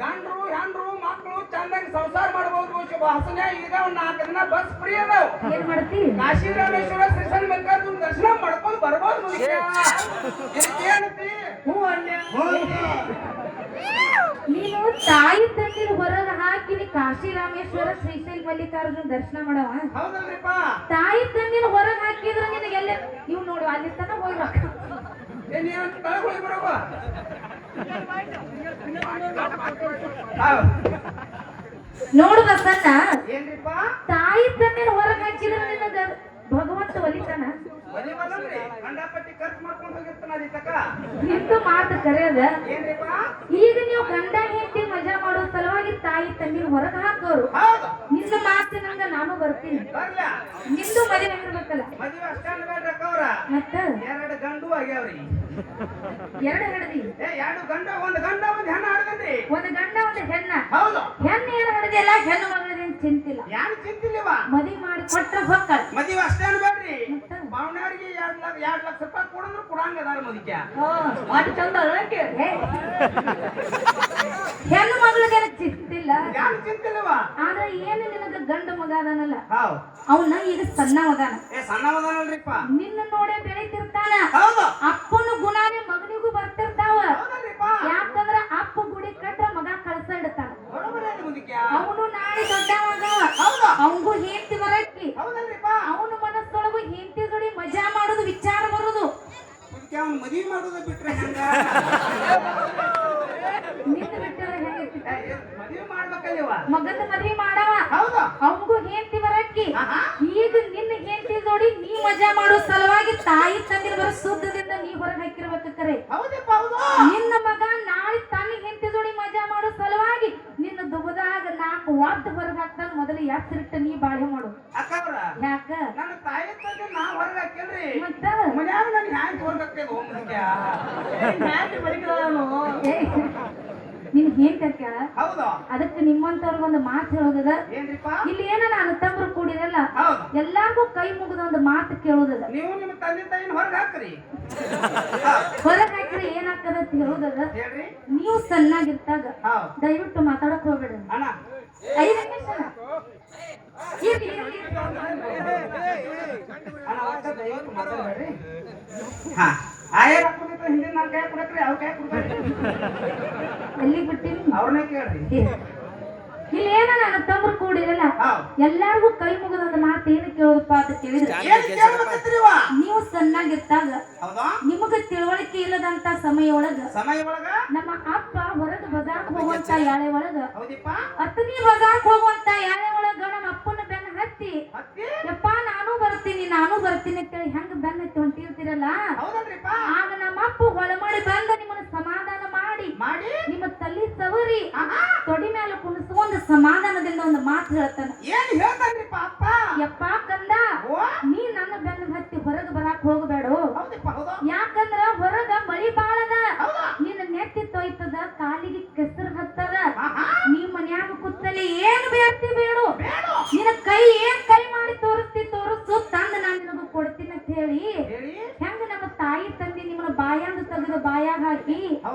ಗಂಡ್ರು ಹೆಂಡ್ರು ಮಕ್ಕಳು ಚಂದಾಗಿ ಸಂಸಾರ ಮಾಡಬಹುದು ಶುಭಾಸನೆ ಈಗ ಒಂದ್ ನಾಲ್ಕು ದಿನ ಬಸ್ ಫ್ರೀ ಅದಾವ ಏನ್ ಮಾಡ್ತಿ? ಕಾಶಿ ರಾಮೇಶ್ವರ ಸ್ಟೇಷನ್ ಮಲ್ಲಿಕಾರ್ಜುನ ದರ್ಶನ ಮಾಡ್ಕೊಂಡು ಬರ್ಬೋದು ನೀನು ತಾಯಿ ತಂದಿನ ಹೊರಗೆ ಹಾಕಿ ನೀ ಕಾಶಿ ರಾಮೇಶ್ವರ ಶ್ರೀಶೈಲ್ ಮಲ್ಲಿಕಾರ್ಜುನ ದರ್ಶನ ಮಾಡವ. ಹೌದಲ್ರಿಪ್ಪ. ತಾಯಿ ತಂದಿನ ಹೊರಗೆ ಹಾಕಿದ್ರ ನಿನಗೆಲ್ಲ ಇವ್ ನೋಡು ಅಲ್ಲಿ ತನಕ ಹೋಗಿ ರೊಕ್ಕ. ಏನ್ ಏನ್ ತಳಗ್ ಹೋಗಿ ಬರೋವ? ಹೌದ್. ಸಣ್ಣ. ತಾಯಿ ತಂದಿನ ಹೊರಗೆ ಹಾಕಿದ್ರೆ ಭಗವಂತ ಒಲಿತಾನ? ನಿಂದು ಮಾತು ಕರೆಯದ? ಈಗ ನೀವು ಗಂಡ ಹೆಂಡತಿ ತಾಯಿ ತಂದಿನ ಹೊರಗೆ ಹಾಕೋರು. ನಿನ್ನ ನಿನ್ನ ಮಾತಿನಂಗ ನಾನು ಬರ್ತೀನಿ. ನಿಂದು ಮದುವೆ ಆಗಿರ್ಬೇಕಲ್ಲ ಮತ್ತ? ಎರಡು ಗಂಡು ಆಗ್ಯಾವ್ರಿ. ಎರಡು ಹಿಡ್ದಿ. ಎರಡು ಗಂಡ ಒಂದು ಗಂಡ ಒಂದು ಹೆಣ್ಣ ಆಡ್ದನ್ರಿ ಒಂದು ಗಂಡ ಒಂದು ಹೆಣ್ಣ. ಹೌದು. ಹೆಣ್ಣು ಏನು ಹಿಡ್ದಿಲ್ಲ ಹೆಣ್ಣು ಮಗಳದೇನು ಚಿಂತಿಲ್ಲ. ಯಾರು ಚಿಂತಿಲ್ಲವ ಮದಿ ಮಾಡಿ ಕೊಟ್ರ ಹೊಕ್ಕ ಮದುವೆ ಅಷ್ಟೇ ಅನ್ಬೇಡ್ರಿ ಮಾವನವ್ರಿಗೆ ಎರಡ್ ಲಕ್ಷ ಎರಡ್ ಲಕ್ಷ ರೂಪಾಯಿ ಕೊಡಂದ್ರೆ ಕೊಡಂಗ ಅದಾರ ಮುದಿಕ್ಯ ಮಾಡಿ ಚಂದ ಅಳಕ್ಕೆ ಹೆಣ್ಣು ಮಗಳಿಗೆ ಚಿಂತಿಲ್ಲ? ಯಾರು ಚಿಂತಿಲ್ಲವ? ಆದ್ರೆ ಏನು ನಿನಗ ಗಂಡ ಮಗ ಅದಾನಲ್ಲ? ಹೌದು. ಅವನ ಈಗ ಸಣ್ಣ ಅದಾನ ಏ ಮಗನಲ್ರಿಪ್ಪ. ನಿನ್ನ ನೋಡೇ ಬೆಳಿತಿರ್ತಾನ. ಅಪ್ಪನ ಗುಣಾನೇ ಮಗನಿಗೂ ಬರ್ತಿರ್ತಾವ. ಯಾಕಂದ್ರ ಅಪ್ಪ ಗುಡಿ ಕಟ್ಟ ಮಗ ಕಳ್ಸ ಇಡ್ತಾನ. ಅವನು ನಾಳೆ ದೊಡ್ಡ ಹೌದು. ಅವಂಗೂ ಹೇಳ್ತಿ ಬರಕ್ಕಿ ಅವನ ಅವ್ನು ಮದುವೆ ಮಾಡೋದ ಬಿಟ್ರೆ ಹೆಂಗ? ಮಗನ ಮದ್ವಿ ಮಾಡವ. ಅವಂಗೂ ಹೆಂಡತಿ ಬರಕ್ಕಿ. ಈಗ ನಿನ್ನ ಹೆಂಡತಿ ಜೋಡಿ ನೀ ಮಜಾ ಮಾಡೋ ಸಲುವಾಗಿ ತಾಯಿ ತಂದಿನ ಸುದ್ದದಿಂದ ನೀ ಹೊರಗೆ ಹಾಕಿರ್ಬೇಕು ಕರೆ ನಿನ್ನ ಮಗ ನಾಳೆ ತನ್ನ ಹೆಂಡತಿ ಜೋಡಿ ಮಜಾ ಮಾಡೋ ಸಲುವಾಗಿ ನಿನ್ನ ದುಬದಾಗ ನಾಲ್ಕು ವಾದ್ ಹೊರಗೆ ಹಾಕ್ತಾನ ಮೊದಲು ಎತ್ತರಿಟ್ಟ ನೀ ಬಾಳೆ ಮಾಡು. ಯಾಕ? ನನ್ನ ತಾಯಿ ತಂದೆ ನಾ ಹೊರಗೆ ಹಾಕಿಲ್ರಿ ಮತ್ತ? ಮನ್ಯಾಗ ನನ್ ಹ್ಯಾಂಗ್ ಹೊರಗೆ ಹಾಕ್ತೇವೆ ನಿನ್ ಹೇಳ್ತಾ ಕೇಳ ಅದಕ್ಕೆ ನಿಮ್ಮಂತವ್ರಿಗೊಂದು ಮಾತು ಹೇಳೋದದ? ಇಲ್ಲಿ ಏನ ನಾನು ತಮ್ಮರು ಕೂಡಿರಲ್ಲ ಎಲ್ಲಾರ್ಗೂ ಕೈ ಮುಗಿದ ಒಂದು ಮಾತು ಕೇಳೋದದ. ನೀವು ನಿಮ್ಮ ತಂದೆ ತಾಯಿನ ಹೊರಗೆ ಹಾಕ್ರಿ. ಹೊರಗೆ ಹಾಕಿದ್ರೆ ಏನಾಗ್ತದ ಅಂತ ಹೇಳೋದದ? ನೀವು ಸಣ್ಣಾಗಿರ್ತಾಗ ದಯವಿಟ್ಟು ಮಾತಾಡಕ್ ಹೋಗ್ಬೇಡ. ಐದು ನಿಮಿಷ. ದಯವಿಟ್ಟು ಮಾತಾಡ್ಬೇಡ್ರಿ. ಹಾ. ಹಿಂದಿನ ಕೈ ಕೊಡಕ್ರಿ ಅವ್ರ ಕೈ ಕೊಡ್ಬೇಡ್ರಿ ಎಲ್ಲಿಗ್ ಬಿಟ್ಟಿನಿ? ಅವ್ರನ್ನೇ ಕೇಳ್ರಿ. ಇಲ್ಲಿ ಏನ ನಾನು ತಮ್ಮರು ಕೂಡಿರಲ್ಲ? ಎಲ್ಲಾರ್ಗೂ ಕೈ ಮುಗಿದ ಮಾತು ಏನು ಕೇಳೋದಪ್ಪ ಅಂತ ಕೇಳಿದ್ರೆ? ನೀವು ಸಣ್ಣಾಗಿರ್ತಾಗ ನಿಮಗ ತಿಳುವಳಿಕೆ ಇಲ್ಲದಂತ ಸಮಯ ಒಳಗ ಸಮಯ ಒಳಗ ನಮ್ಮ ಅಪ್ಪ ಹೊರಗೆ ಬಜಾರ್ಕ್ ಹೋಗುವಂತ ಯಾಳೆ ಒಳಗ ಅತ್ತನಿ ಬಜಾರ್ಕ್ ಹೋಗುವಂತ ಯಾಳೆ ಒಳಗ ನಮ್ಮ ಅಪ್ಪನ ಬೆನ್ನ ಹತ್ತಿ ಯಪ್ಪ ನಾನು ಬರ್ತೀನಿ ನಾನು ಬರ್ತೀನಿ ಅಂತೇಳಿ ಹೆಂಗ್ ಬೆನ್ನ ಹೊಂಟಿರ್ತೀರಲ್ಲ? ಆಗ ನಮ್ಮ ಅಪ್ಪ ಹೊಳಮಾಡಿ ಬಂದ ನಿಮ್ಮನ್ನ ಸಮಾಧಾನ ಮಾಡಿ ಮಾಡಿ? ನಿಮ್ಮ ತಲೆ ಸವರಿ ತೊಡಿ ಮೇಲೆ ಕುಣಿಸ್ಕೊಂಡ್ ಸಮಾಧಾನದಿಂದ ಒಂದು ಮಾತು ಹೇಳ್ತಾನ. ಏನ್ ಹೇಳ್ತಾನ್ರಿಪ್ಪ ಅಪ್ಪ? ಯಪ್ಪ ಕಂದ ನೀ ನನ್ನ ಬೆನ್ನ ಹತ್ತಿ ಹೊರಗೆ ಬರಾಕ್ ಹೋಗಬೇಡ. ಯಾಕಂದ್ರ ಹೊರಗ ಮಳಿ ಬಾಳದ ಹೌದಾ ನಿನ್ನ ನೆತ್ತಿ ತೊಯ್ತದ ಕಾಲಿಗೆ ಕೆಸರು ಹತ್ತದ ಆಹಾ ನೀ ಮನ್ಯಾಗ ಕೂತಲ್ಲಿ ಏನ್ ಬೇಡ್ತಿ ಬೇಡು ಬೇಡ ನಿನ್ನ ಕೈ ಏನ್ ಕೈ ಮಾಡಿ ತೋರಿಸ್ತಿ ತೋರಿಸು ತಂದ ನಾನು ನಿನಗ ಕೊಡ್ತೀನಿ ಅಂತ ಹೇಳಿ ಹೇಳಿ ಹೆಂಗ ನಮ್ಮ ತಾಯಿ ತಂದೆ ನಿಮ್ಮನ್ನ ಬಾಯಾಂದು ತೆಗೆದು ಬಾಯಾಗ ಹಾಕಿ ಹೌದಾ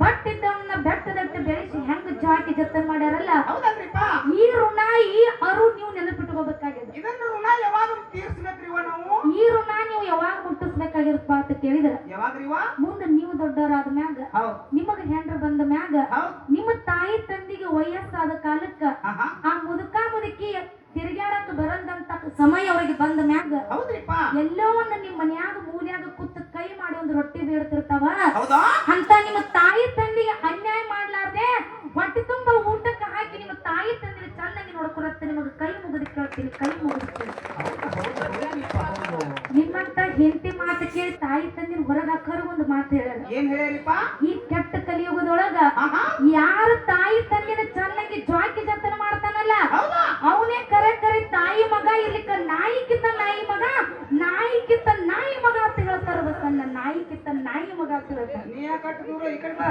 ಬಟ್ಟಿದ್ದವನ್ನ ಬೆಟ್ಟದಟ್ಟು ಬೆಳೆಸಿ ಹೆಂಗ್ ಜಾಕಿ ಜತನ್ ಮಾಡ್ಯಾರಲ್ಲ ಹೌದಲ್ರಿಪ್ಪ? ಈ ಋಣ ಈ ಅರು ನೀವು ನೆನಪಿಟ್ಕೋಬೇಕಾಗಿದೆ. ಇದನ್ನ ಋಣ ಯಾವಾಗ ತೀರ್ಸ್ಬೇಕ್ರಿವ ನಾವು? ಈ ಋಣ ನೀವು ಯಾವಾಗ ಮುಟ್ಟಿಸ್ಬೇಕಾಗಿರಪ್ಪ ಅಂತ ಕೇಳಿದ್ರ. ಯಾವಾಗ್ರಿವ? ಮುಂದೆ ನೀವು ದೊಡ್ಡವರಾದ ಮ್ಯಾಗ ನಿಮಗ ಹೆಂಡ್ರ ಬಂದ ಮ್ಯಾಗ ನಿಮ್ಮ ತಾಯಿ ತಂದಿಗೆ ವಯಸ್ಸಾದ ಕಾಲಕ್ಕ ಆ ಮುದುಕ ಮುದುಕಿ ತಿರುಗಾಡಕ್ ಬರಂದಂತ ಸಮಯ ಅವರಿಗೆ ಬಂದ ಮ್ಯಾಗ ಎಲ್ಲೋ ಒಂದು ನಿಮ್ಮ ಮನ್ಯಾಗ ಮೂಲ್ಯಾಗ ಕೂತ್ ಕೈ ಮಾಡಿ ಒಂದು ರೊಟ್ಟಿ ಬೇಡ್ತಿರ್ತಾವ? ಹೌದಾ? ಅಂತ ನಿಮ್ಮ ತಾಯಿ ತಂದಿಗೆ ಅನ್ಯಾಯ ಮಾಡ್ಲಾರ್ದೆ ಹೊಟ್ಟೆ ತುಂಬ ಊಟಕ್ಕೆ ಹಾಕಿ ನಿಮ್ಮ ತಾಯಿ ತಂದಿಗೆ ಚೆನ್ನಾಗಿ ನೋಡ್ಕೊಳತ್ತೆ ನಿಮಗೆ ಕೈ ಮುಗಿದು ಕೇಳ್ತೀನಿ ಕೈ ಮುಗಿದು ನಿಮ್ಮಂತ ಹೆಂಡತಿ ಮಾತು ಕೇಳಿ ತಾಯಿ ತಂದಿನ ಹೊರಗೆ ಹಾಕೋರು ಒಂದು ಮಾತು ಹೇಳ ಈ ಕೆಟ್ಟ ಕಲಿಯುಗದೊಳಗ ಯಾರು ತಾಯಿ ತಂದಿನ ಚೆನ್ನಾಗಿ ಜಾಕಿ ಹೌದಾ ಅವನೇ ಕರೆ ಕರೆ ತಾಯಿ ಮಗ ಇರ್ಲಿಕ್ಕ ನಾಯಿ ಕಿತ್ತ ನಾಯಿ ಮಗ ನಾಯಿ ಕಿತ್ತ ನಾಯಿ ಮಗ ಅಂತ ಹೇಳ್ತಾರ ಬಸಣ್ಣ ನಾಯಿ ಕಿತ್ತ ನಾಯಿ ಮಗ ಅಂತ ಹೇಳ್ತಾರ. ನೀ ಯಾಕಟ್ಟು ದೂರ ಈ ಕಡೆ ಬಾ.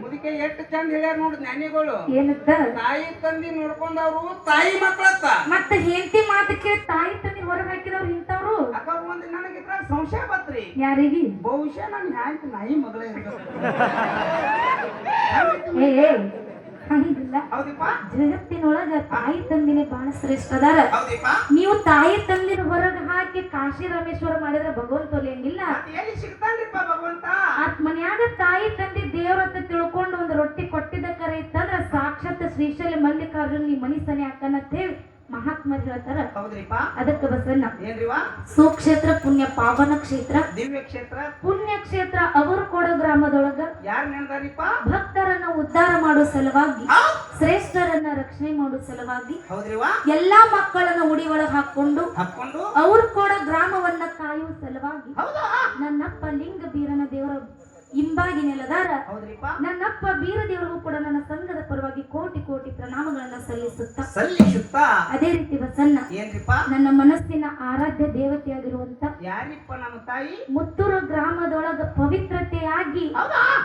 ಮುದುಕೆ ಎಷ್ಟು ಚಂದ ಹೇಳ್ಯಾರ ನೋಡ್ ಜ್ಞಾನಿಗಳು. ಏನಂತ ತಾಯಿ ತಂದಿ ನೋಡ್ಕೊಂಡವ್ರು ತಾಯಿ ಮಕ್ಕಳತ್ತ ಮತ್ತೆ ಹೆಂಡತಿ ಮಾತಕ್ಕೆ ತಾಯಿ ತಂದಿ ಹೊರಗೆ ಹಾಕಿದವ್ರು ಇಂಥವ್ರು? ಅಕ್ಕ ಒಂದ್ ನನಗೆ ಇದ್ರ ಸಂಶಯ ಬತ್ರಿ. ಯಾರಿಗೆ? ಬಹುಶಃ ನನ್ ಹ್ಯಾಂತ ನಾಯಿ ಮಗಳೇ ಏ, ಹಂಗಿಲ್ಲ. ಜಗತ್ತಿನೊಳಗ ತಾಯಿ ತಂದಿನೇ ಬಹಳ ಶ್ರೇಷ್ಠ ಅದಾರ ನೀವು ತಾಯಿ ತಂದಿನ ಹೊರಗೆ ಹಾಕಿ ಕಾಶಿ ರಾಮೇಶ್ವರ ಮಾಡಿದ್ರೆ ಭಗವಂತ ಒಲಿಯಂಗಿಲ್ಲ ಆತ್ಮನ್ಯಾಗ ಆತ್ ಮನ್ಯಾಗ ತಾಯಿ ತಂದೆ ದೇವ್ರತ್ತ ತಿಳ್ಕೊಂಡು ಒಂದು ರೊಟ್ಟಿ ಕೊಟ್ಟಿದ್ದ ಕರೆ ಇತ್ತಂದ್ರ ಸಾಕ್ಷಾತ್ ಶ್ರೀಶೈಲ ಮಲ್ಲಿಕಾರ್ಜುನ್ ನೀ ಮನಿ ಸನಿ ಹಾಕನಂತ ಹೇಳಿ ಮಹಾತ್ಮ ಹೇಳ್ತಾರ. ಅದಕ್ಕೆ ಬಸವಣ್ಣ. ಸುಕ್ಷೇತ್ರ ಪುಣ್ಯ ಪಾವನ ಕ್ಷೇತ್ರ. ದಿವ್ಯ ಕ್ಷೇತ್ರ? ಪುಣ್ಯ ಕ್ಷೇತ್ರ ಅವರು ಕೊಡೋ ಗ್ರಾಮದೊಳಗ ಯಾರು ಭಕ್ತ ಉದ್ಧಾರ ಮಾಡೋ ಸಲುವಾಗಿ. ಶ್ರೇಷ್ಠರನ್ನ ರಕ್ಷಣೆ ಮಾಡೋ ಸಲುವಾಗಿ ಎಲ್ಲಾ ಮಕ್ಕಳನ್ನ ಉಡಿ ಒಳಗೆ ಹಾಕೊಂಡು ಅವ್ರು ಕೂಡ ಗ್ರಾಮವನ್ನ ಕಾಯುವ ಸಲುವಾಗಿ ನನ್ನಪ್ಪ ಲಿಂಗ ಬೀರನ ದೇವರ ಹಿಂಬಾಗಿ ನೆಲದಾರ. ನನ್ನಪ್ಪ ಬೀರ ದೇವರಿಗೂ ಕೂಡ ನನ್ನ ಸಂಘದ ಪರವಾಗಿ ಕೋಟಿ ಕೋಟಿ ಪ್ರಣಾಮಗಳನ್ನ ಸಲ್ಲಿಸುತ್ತಾ. ಸಲ್ಲಿಸುತ್ತ? ಅದೇ ರೀತಿ ಬಸನ್ನ ನನ್ನ ಮನಸ್ಸಿನ ಆರಾಧ್ಯ ದೇವತೆಯಾಗಿರುವಂತ ಯಾರಿಪ್ಪ ನಮ್ಮ ತಾಯಿ? ಮುತ್ತೂರು ಗ್ರಾಮದೊಳಗ ಪವಿತ್ರತೆಯಾಗಿ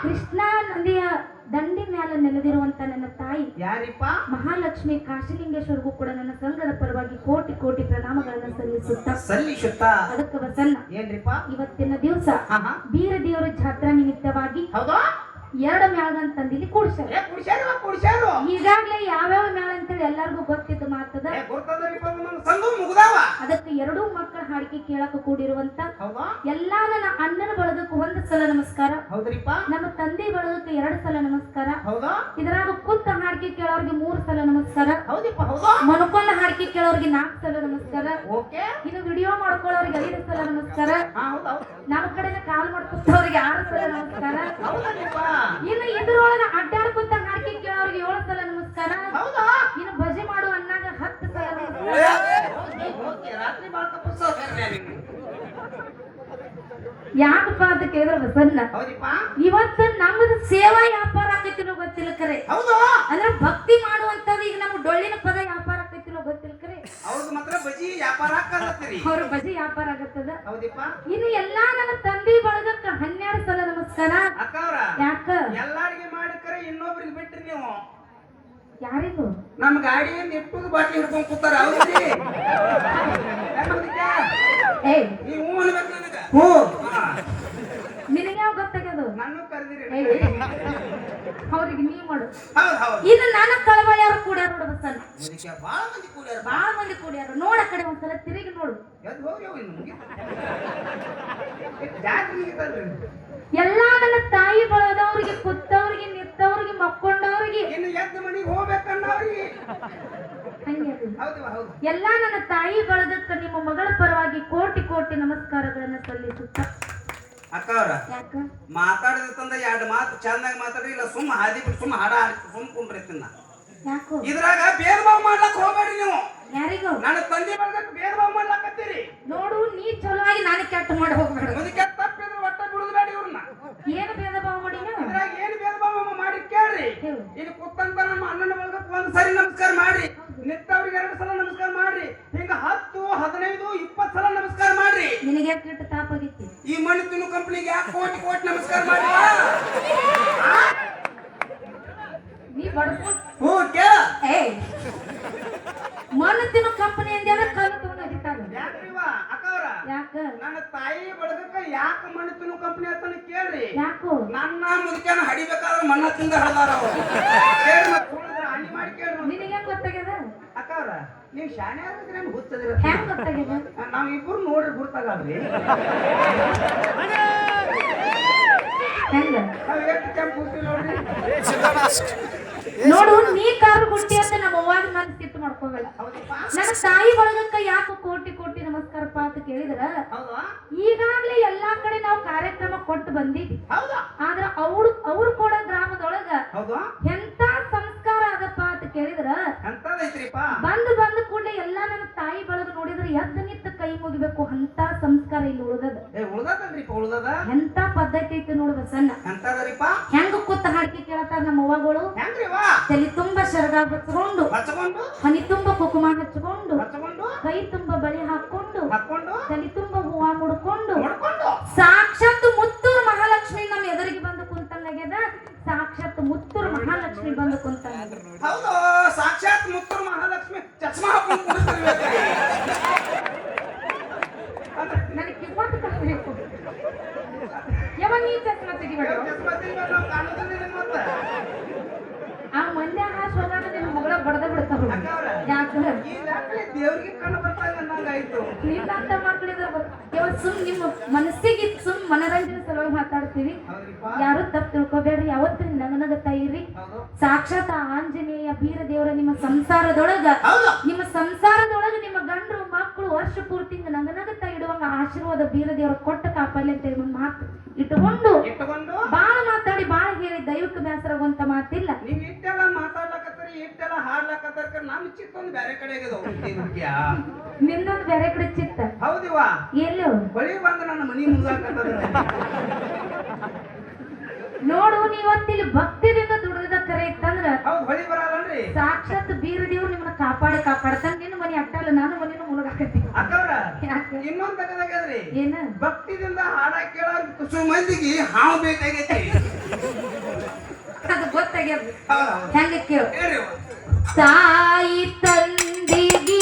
ಕೃಷ್ಣಾ ನದಿಯ ದಂಡಿ ಮ್ಯಾಲ ನೆಲೆದಿರುವಂತ ನನ್ನ ತಾಯಿ ಯಾರಿಪ್ಪ? ಮಹಾಲಕ್ಷ್ಮಿ ಕಾಶಿಲಿಂಗೇಶ್ವರಿಗೂ ಕೂಡ ನನ್ನ ಸಂಘದ ಪರವಾಗಿ ಕೋಟಿ ಕೋಟಿ ಪ್ರಣಾಮಗಳನ್ನ ಸಲ್ಲಿಸುತ್ತಾ ಸಲ್ಲಿಸುತ್ತ? ಅದಕ್ಕೆ ವಸನ್ನ. ಏನ್ರಿಪ್ಪ? ಇವತ್ತಿನ ದಿವಸ ಬೀರ ದೇವರ ಜಾತ್ರಾ ನಿಮಿತ್ತವಾಗಿ ಹೌದಾ? ಎರಡು ಮ್ಯಾಳಗನ್ ತಂದಿಲ್ಲಿ ಕೂಡ್ಸ್ಯಾರ ಕುಡ್ಸ್ಯಾರ ಕುಡ್ಸ್ಯಾರ. ಈಗಾಗ್ಲೇ ಯಾವ್ಯಾವ ಮ್ಯಾಳ ಅಂತೇಳಿ ಎಲ್ಲಾರ್ಗೂ ಗೊತ್ತಿದ್ದ ಮಾತದ ಸಂಘ ಮುಗ್ದಾವ. ಅದಕ್ಕೆ ಎರಡೂ ಮಕ್ಕಳ ಹಾಡಿಕೆ ಕೇಳಕ ಕೂಡಿರುವಂತ ಎಲ್ಲಾ ನನ್ನ ಅಣ್ಣನ ಬಳಗಕ್ಕೆ ಒಂದು ಸಲ ನಮಸ್ಕಾರ. ಹೌದ್ರಿಪ್ಪ? ನಮ್ಮ ತಂದೆ ಬಳಗಕ್ಕೆ ಎರಡು ಸಲ ನಮಸ್ಕಾರ. ಹೌದಾ? ಇದ್ರಾಗ ಕುತ್ತ ಹಾಡಿಕೆ ಕೇಳೋರ್ಗೆ ಮೂರು ಸಲ ನಮಸ್ಕಾರ. ಹೌದಿಪ್ಪ ಮನ್ಕೊಂಡ ಹಾಡಿಕೆ ಕೇಳೋರ್ಗೆ ನಾಲ್ಕು ಸಲ ನಮಸ್ಕಾರ. ಓಕೆ. ಇನ್ನು ವಿಡಿಯೋ ಮಾಡ್ಕೊಳ್ಳೋರಿಗೆ ಐದು ಸಲ ನಮಸ್ಕಾರ. ನಮ್ಮ ಕಡೆನ ಕಾಲ್ ಮಾಡ್ಕೊತವ್ರಿಗೆ ಆರು ಸಲ ನಮಸ್ಕಾರ. ಇನ್ನು ಇದ್ರೊಳಗ ಅಡ್ಡಾಡ್ಕೊತ ಹಾಕಿ ಕೇಳೋರಿಗೆ ಏಳು ಸಲ ನಮಸ್ಕಾರ. ಇನ್ನು ಭಜೆ ಮಾಡು ಅನ್ನಾಗ ಹತ್ತು ಸಲ ಯಾಕಪ್ಪ ಅಂತ ಕೇಳಿದ್ರೆ ಬಸನ್ನ ಇವತ್ತು ನಮ್ದು ಸೇವಾ ವ್ಯಾಪಾರ ಆಕೈತಿನೋ ಗೊತ್ತಿಲ್ಲ ಕರೆ. ಅಂದ್ರೆ ಭಕ್ತಿ ಮಾಡುವಂತದ್ದು ಈಗ ನಮ್ಮ ಡೊಳ್ಳಿನ ಪದ ವ್ಯಾಪಾರ ಆಕೈತಿನೋ ಗೊತ್ತಿಲ್ಲ ಕರೆ. ಅವ್ರದ್ದು ಮಾತ್ರ ಬಜಿ ವ್ಯಾಪಾರ ಅವ್ರ ಬಜಿ ವ್ಯಾಪಾರ ಆಗತ್ತದ. ಹೌದಿಪ್ಪ? ಇನ್ನು ಎಲ್ಲಾ ನನ್ನ ತಂದೆ ಬಳಗಕ್ಕ ಹನ್ನೆರಡು ಸಲ ನಮಸ್ಕಾರ. ಯಾಕ ಎಲ್ಲಾರಿಗೆ ಮಾಡಿಕರೆ ಇನ್ನೊಬ್ರಿಗೆ ಬಿಟ್ರಿ ನೀವು. ಯಾರಿಗೂ? ನಮ್ಮ ಗಾಡಿಯಿಂದ ಇಟ್ಟುದು ಬಾಟ್ಲಿ ಹಿಡ್ಕೊಂಡ್ ಕೂತಾರ ನೀವ್ ಅನ್ಬೇಕು ನನಗ. ಹ್ಞೂ ನಿನಗೆ ಯಾವ ಗೊತ್ತಾಗ್ಯದು? ನಾನು ಕರೆದಿರಿ. ಅವ್ರಿಗೆ ನೀ ಮಾಡು. ಹೌದ್ ಹೌದ್. ಇನ್ನು ನನ್ನ ಕಳವಳ ಯಾರು ಕೂಡ್ಯಾರ ನೋಡು ಕೂಡ ಮುದುಕ್ಯಾ ಬಾಳ ಮಂದಿ ಕೂಡ್ಯಾರ ಬಾಳ ಮಂದಿ ಕೂಡ್ಯಾರ. ನೋಡ ಕಡೆ ಒಂದ್ಸಲ ತಿರುಗಿ ನೋಡು. ಎದ್ದು ಹೋಗಿ? ಜಾತ್ರೆ ಎಲ್ಲಾ ನನ್ನ ತಾಯಿ ಬಳದವ್ರಿಗೆ ಕುತ್ತವ್ರಿಗೆ ನಿತ್ತವ್ರಿಗೆ ಮಕ್ಕೊಂಡವ್ರಿಗೆ. ಎಲ್ಲಾ ನನ್ನ ತಾಯಿ ಬಳದತ್ತ ನಿಮ್ಮ ಮಗಳ ಪರವಾಗಿ ಕೋಟಿ ಕೋಟಿ ನಮಸ್ಕಾರಗಳನ್ನ ಸಲ್ಲಿಸುತ್ತ. ಅಕ್ಕವ್ರ ಯಾಕ? ಮಾತಾಡಿದಂದ ಎರಡು ಮಾತು ಚಂದಾಗಿ ಮಾತಾಡ್ರಿ ಇಲ್ಲ ಸುಮ್ಮ ಹಾದಿ ಬಿಟ್ಟು ಸುಮ್ಮ ಹಾಡ ಸುಮ್ಮ ಸುಮ್ ಕುಂಡ್ರಿತಿನ ಯಾಕೋ? ಇದ್ರಾಗ ಭಾವ ಮಾಡ್ಲಕ್ ಹೋಗ್ಬೇಡಿ ನೀವು. ಯಾರಿಗೂ? ನನ್ನ ತಂದೆ ಬಳಗಕ್ಕೆ ಭೇದ ಭಾವ ಮಾಡ್ಲಕತ್ತೀರಿ ನೋಡು ನೀ ಚಲೋ ಆಗಿ ನಾನು ಕೆಟ್ಟ ಮಾಡಿ ಹೋಗ್ಬೇಡ. ಅದಕ್ಕೆ ತಪ್ಪಿದ್ರೆ ಒಟ್ಟ ಬಿಡುದ್ಬೇಡಿ ಇವ್ರನ್ನ. ಏನು ಭೇದ ಭಾವ ಮಾಡಿ ಅದ್ರಾಗ ಏನು ಭೇದ ಭಾವ ಮಾಡಿ ಕೇಳ್ರಿ. ಇದು ಇಲ್ಲಿ ಕೂತಂತ ನಮ್ಮ ಅಣ್ಣನ ಬಳಗಕ್ಕೆ ಒಂದು ಸರಿ ನಮಸ್ಕಾರ ಮಾಡ್ರಿ. ನಿತ್ತವ್ರಿಗೆ ಎರಡು ಸಲ ನಮಸ್ಕಾರ ಮಾಡ್ರಿ. ಹಿಂಗ ಹತ್ತು ಹದಿನೈದು ಇಪ್ಪತ್ತು ಸಲ ನಮಸ್ಕಾರ ಮಾಡ್ರಿ. ನಿನಗೆ ಯಾಕೆ ಕೆಟ್ಟ ತಾಪಾಗಿತ್ತು ಈ ಮಣ್ಣು ತಿನ್ನು ಕಂಪ್ನಿಗೆ ಯಾಕೆ ಕೋಟಿ ಕೋಟಿ ನಮಸ್ಕಾರ ಮಾಡಿ ನೀ ಬಡ್ಕೊಂಡು ಹ್ಞೂ ನನ್ನ ತಾಯಿ ಬಳಗಕ್ಕ ಯಾಕ ಮಣ್ಣು ತಿನ್ನು ಕಂಪ್ನಿ ಅಂತ ಕೇಳ್ರಿ. ಯಾಕೋ? ನನ್ನ ಮುದುಕನ ಹಡಿಬೇಕಾದ್ರೆ ಮಣ್ಣ ತಿಂದ ಹಡದಾರ ಅವ್ರು. ಕೇಳ್ರಿ ಮತ್ತೆ ಸುಳ್ಳಿದ್ರೆ ಹಣ್ಣಿ ಮಾಡಿ ಕೇಳ್ರಿ ನಿನಗೆ ಹೆಂಗ್ ಗೊತ್ತಾಗ್ಯದ? ಅಕ್ಕವ್ರ ನೀವು ಶಾಣೆ ಆಗಿದ್ರೆ ಹುಚ್ಚದಿರ? ಹೆಂಗ್ ಗೊತ್ತಾಗ್ಯದ? ನಾವ್ ಇಬ್ಬರು ನೋಡ್ರಿ ಗುರ್ತಾಗಲ್ರಿ ಹೆಂಗ ನಾವು ಎಷ್ಟು ಕೆಂಪು ಕೂತಿವಿ ನೋಡ್ರಿ. ನೋಡು ನೀ ಕಾರು ಗುಟ್ಟಿ ಅಂತ ನಮ್ಮ ಅವ್ವಾಗ ನಾನು ಸಿಟ್ಟು ಮಾಡ್ಕೋಗಲ್ಲ ನನ್ನ ತಾಯಿ ಬಳಗಕ್ಕ ಯಾಕೆ ಕೋಟಿ ಕೋಟಿ ನಮಸ್ಕಾರಪ್ಪ ಅಂತ ಕೇಳಿದ್ರ? ಈಗಾಗ್ಲೇ ಎಲ್ಲಾ ಕಡೆ ನಾವು ಕಾರ್ಯಕ್ರಮ ಕೊಟ್ಟು ಬಂದಿದ್ವಿ. ಆದ್ರ ಅವ್ರು ಅವ್ರು ಕೂಡ ಗ್ರಾಮದೊಳಗ ಎಂತ ಸಂಸ್ಕಾರ ಅದಪ್ಪ ಅಂತ ಕೇಳಿದ್ರ? ಬಂದ್ ಬಂದು ಎಲ್ಲಾ ನನ್ನ ತಾಯಿ ಬಳಗ ನೋಡಿದ್ರೆ ಎದ್ದು ನಿಂತ ಕೈ ಮುಗಿಬೇಕು ಅಂತ ಸಂಸ್ಕಾರ ಇಲ್ಲಿ ಉಳ್ದದ. ಎಂತ ಪದ್ಧತಿ ಐತಿ ನೋಡ್ಬ ಸಣ್ಣ. ಹೆಂಗ ಕೂತ ಹಾಡ್ಕಿ ಕೇಳ್ತಾರ ನಮ್ಮ ಅವ್ವಗಳು? ತಲೆ ತುಂಬಾ ಶರಗ ಹಚ್ಕೊಂಡು? ಹನಿ ತುಂಬಾ ಕುಕುಮ ಹಚ್ಕೊಂಡು ಹಚ್ಕೊಂಡು ಕೈ ತುಂಬ ಬಳಿ ಹಾಕೊಂಡು ಹಾಕೊಂಡು ತಲೆ ತುಂಬ ಹೂವ ಮುಡ್ಕೊಂಡು ನೋಡ್ಕೊಂಡು ಸಾಕ್ಷಾತ್ ಮುತ್ತೂರು ಮಹಾಲಕ್ಷ್ಮಿ ನಮ್ಮ ಎದುರಿಗೆ ಬಂದು ಕುಂತಂಗಾಗ್ಯದ ಸಾಕ್ಷಾತ್ ಮುತ್ತು ನೀ ಚಸ್ಮಾ ತೆಗಿಬೇಡ ಚಸ್ಮಾ ತೆಗಿಬೇಡ, ನಾವ್ ಕಾಣುದಿಲ್ಲ ನಿನಗ್ ಮತ್ತೆ. ಆ ಮಂಡ್ಯ ಹಾಸ್ ಹೋದಾಗ ನಿನ್ನ ಮಗಳ ಬಡದ ಬಿಡ್ತಾವ ಅಕ್ಕವ್ರ, ಯಾಕ ಈ ದಾಖಲೆ ದೇವ್ರಿಗೆ ಕಣ್ಣು ಬರ್ತಾಗ ಅನ್ನಂಗಾಯ್ತು ನಿನ್ನಂತ ಮಕ್ಕಳಿದ್ರ ಇವತ್ತು ಸುಮ್ ನಿಮ್ಮ ಮನಸ್ಸಿಗೆ ಸುಮ್ ಮನರಂಜನೆ ಸಲುವಾಗಿ ಮಾತಾಡ್ತೀವಿ ಹೌದ್ರಿಪ್ಪ ಯಾರು ತಪ್ಪು ತಿಳ್ಕೊಬೇಡ್ರಿ ಯಾವತ್ತು ನಗನಗತಾ ಇರ್ರಿ ಹೌದು ಸಾಕ್ಷಾತ್ ಆಂಜನೇಯ ಬೀರ ದೇವರ ನಿಮ್ಮ ಸಂಸಾರದೊಳಗ ನಿಮ್ಮ ಸಂಸಾರದೊಳಗ ನಿಮ್ಮ ಗಂಡರು ಮಕ್ಕಳು ವರ್ಷ ಪೂರ್ತಿ ನಂಗ ನಗತ್ತ ಇಡುವಂಗ ಆಶೀರ್ವಾದ ಬೀರ ದೇವರ ಕೊಟ್ಟ ಕಾಪಲ್ಲಿ ಅಂತ ಹೇಳಿ ಮಾತು ಇಟ್ಟುಕೊಂಡು ಬಾಳ ಮಾತಾಡಿ ಬಾಳ ಹೇಳಿ ದೈವಕ್ಕೆ ಬೇಸರಗುವಂತ ಮಾತಿಲ್ಲ. ನೀವ್ ಇಟ್ಟೆಲ್ಲ ಮಾತಾಡ್ಲಕತ್ತರಿ ಇಟ್ಟೆಲ್ಲ ಹಾಡ್ಲಕತ್ತಾರ ನಮ್ ಚಿತ್ತೊಂದು ಬೇರೆ ಕಡೆ ನಿಂದೊಂದು ಬೇರೆ ಕಡೆ ಚಿತ್ತ. ಹೌದಿವಾ ಎಲ್ಲಿ ಬಳಿ ಬಂದ ನನ್ನ ಮನಿ ಮುಂದಾಕತ್ತದ ನೋಡು ನೀವತ್ತಿಲ್ಲಿ ಭಕ್ತಿದಿಂದ ದುಡಿದ ಕರೆ ಇತ್ತಂದ್ರ ಹೌದು ಬಳಿ ಬರಲ್ಲನ್ರಿ. ಸಾಕ್ಷಾತ್ ಬೀರ ದೇವ್ರು ನಿಮ್ಮನ್ನ ಕಾಪಾಡಿ ಕಾಪಾಡ್ತಾನ. ನಿನ್ನ ಮನೆ ಅಟ್ಟಲ್ಲ ನಾನು ಮನೇನು ಮುಳುಗಾಕತ್ತಿ ಅಕ್ಕವ್ರ ಯಾಕೆ? ಇನ್ನೊಂದ್ ತಗದಾಗ್ಯದ್ರಿ ಏನ? ಭಕ್ತಿದಿಂದ ಹಾಡ ಕೇಳೋ ಕುಸು ಮಂದಿಗೆ ಹಾವು ಬೇಕಾಗೈತಿ. ಅದು ಗೊತ್ತಾಗ್ಯದ. ಹೆಂಗ ಕೇಳು? ತಾಯಿ ತಂದಿಗಿ